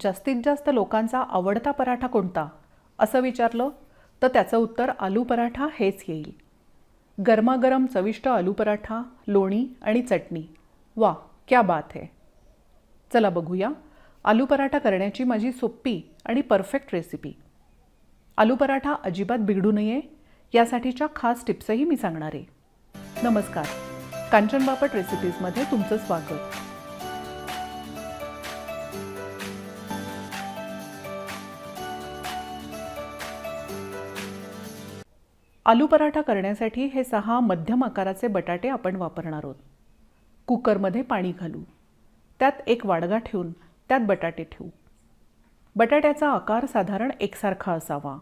जास्तीत जास्त लोकांचा आवडता पराठा कोणता? असं विचारलं तर त्याचं उत्तर आलू पराठा हेच येईल. गरमागरम चविष्ट आलू पराठा लोणी आणि चटणी. वा क्या बात है. चला बघूया आलू पराठा करण्याची माझी सोपी आणि परफेक्ट रेसिपी. आलू पराठा अजिबात बिघडू नये यासाठीच्या खास टिप्सही मी सांगणार. आहे नमस्कार कांचन बापट रेसिपीजमध्ये तुमचं स्वागत. आलू पराठा करण्यासाठी हे सहा मध्यम आकाराचे बटाटे आपण वापरणार आहोत. कुकरमध्ये पाणी घालू. त्यात एक वाडगा ठेवून त्यात बटाटे ठेवू. बटाट्याचा आकार साधारण एकसारखा असावा.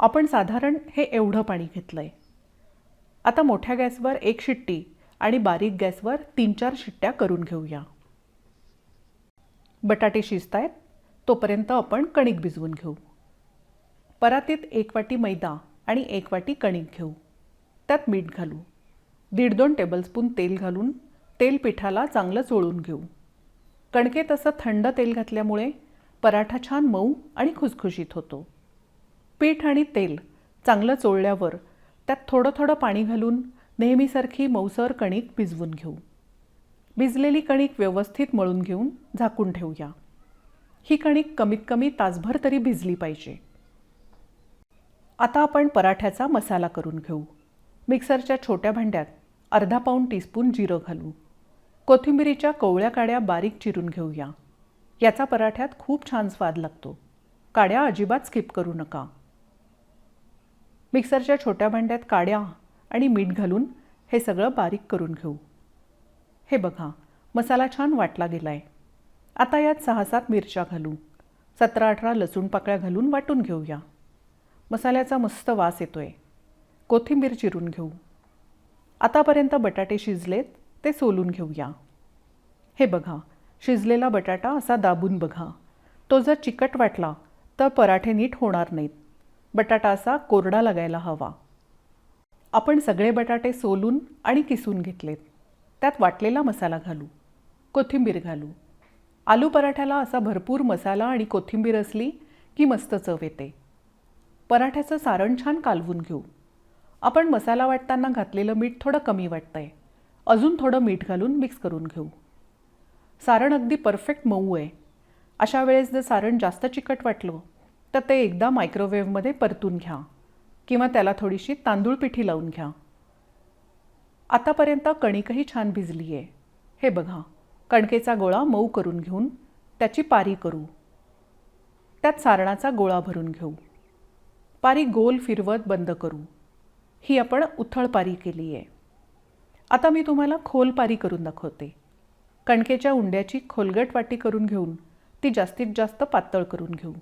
आपण साधारण हे एवढं पाणी घेतलं आहे आता मोठ्या गॅसवर एक शिट्टी आणि बारीक गॅसवर तीन चार शिट्ट्या करून घेऊया. बटाटे शिजत आहेत तोपर्यंत आपण कणिक भिजवून घेऊ. परातीत एक वाटी मैदा आणि एक वाटी कणिक घेऊ. त्यात मीठ घालू. दीड दोन टेबलस्पून तेल घालून तेल पिठाला चांगलं चोळून घेऊ. कणकेत असं थंड तेल घातल्यामुळे पराठा छान मऊ आणि खुसखुशीत होतो. पीठ आणि तेल चांगलं चोळल्यावर त्यात थोडं थोडं पाणी घालून नेहमीसारखी मऊसर कणिक भिजवून घेऊ. भिजलेली कणिक व्यवस्थित मळून घेऊन झाकून ठेवूया. ही कणिक कमीत कमी तासभर तरी भिजली पाहिजे. आता आपण पराठ्याचा मसाला करून घेऊ. मिक्सरच्या छोट्या भांड्यात अर्धा पाऊण टीस्पून जिरं घालू. कोथिंबिरीच्या कोवळ्या काड्या बारीक चिरून घेऊया. याचा पराठ्यात खूप छान स्वाद लागतो. काड्या अजिबात स्किप करू नका. मिक्सरच्या छोट्या भांड्यात काड्या आणि मीठ घालून हे सगळं बारीक करून घेऊ. हे बघा मसाला छान वाटला गेला आहे आता यात सहा सात मिरच्या घालू. सतरा अठरा लसूण पाकळ्या घालून वाटून घेऊया. मसाल्याचा मस्त वास येतो आहे कोथिंबीर चिरून घेऊ. आतापर्यंत बटाटे शिजलेत ते सोलून घेऊया. हे बघा शिजलेला बटाटा असा दाबून बघा. तो जर चिकट वाटला तर पराठे नीट होणार नाहीत. बटाटा असा कोरडा लागायला हवा. आपण सगळे बटाटे सोलून आणि किसून घेतलेत. त्यात वाटलेला मसाला घालू. कोथिंबीर घालू. आलू पराठ्याला असा भरपूर मसाला आणि कोथिंबीर असली की मस्त चव येते. पराठ्याचं सारण छान कालवून घेऊ. आपण मसाला वाटताना घातलेलं मीठ थोडं कमी वाटतं आहे अजून थोडं मीठ घालून मिक्स करून घेऊ. सारण अगदी परफेक्ट मऊ आहे. अशा वेळेस जर सारण जास्त चिकट वाटलं तर ते एकदा मायक्रोवेव्हमध्ये परतून घ्या किंवा त्याला थोडीशी तांदूळ पिठी लावून घ्या. आतापर्यंत कणिकही छान भिजली आहे. हे बघा कणकेचा गोळा मऊ करून घेऊन त्याची पारी करू. त्यात सारणाचा गोळा भरून घेऊ. पारी गोल फिरवत बंद करू. ही आपण उथळ पारी केली आहे. आता मी तुम्हाला खोल पारी करून दाखवते. कणकेच्या उंड्याची खोलगट वाटी करून घेऊन ती जास्तीत जास्त पातळ करून घेऊ.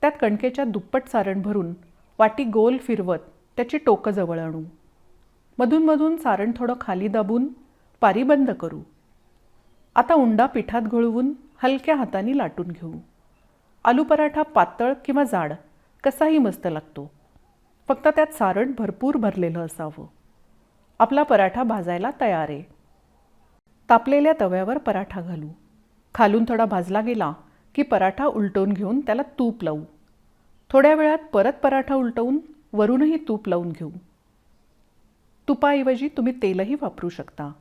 त्यात कणकेच्या दुप्पट सारण भरून वाटी गोल फिरवत त्याची टोकं जवळ आणू. मधूनमधून सारण थोडं खाली दाबून पारी बंद करू. आता उंडा पिठात घोळवून हलक्या हाताने लाटून घेऊ. आलू पराठा पातळ किंवा जाड कसाही मस्त लागतो. फक्त त्यात सारण भरपूर भरलेलं असावं. आपला पराठा भाजायला तयार आहे. तापलेल्या तव्यावर पराठा घालू. खालून थोडा भाजला गेला की पराठा उलटवून घेऊन त्याला तूप लावू. थोड्या वेळात परत पराठा उलटवून वरूनही तूप लावून घेऊ. तुपाऐवजी तुम्ही तेलही वापरू शकता.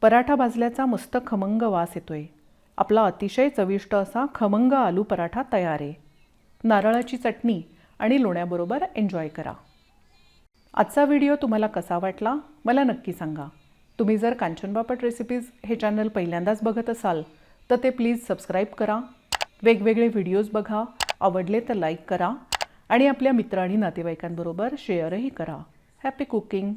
पराठा भाजल्याचा मस्त खमंग वास येतोय. आपला अतिशय चविष्ट असा खमंग आलू पराठा तयार आहे. नारळाची चटणी आणि लोण्याबरोबर एन्जॉय करा. आजचा व्हिडिओ तुम्हाला कसा वाटला मला नक्की सांगा. तुम्ही जर कांचन बापट रेसिपीज हे चॅनल पहिल्यांदाच बघत असाल तर ते प्लीज सबस्क्राईब करा. वेगवेगळे व्हिडिओज बघा आवडले तर लाईक करा आणि आपल्या मित्र आणि नातेवाईकांबरोबर शेअरही करा. Happy cooking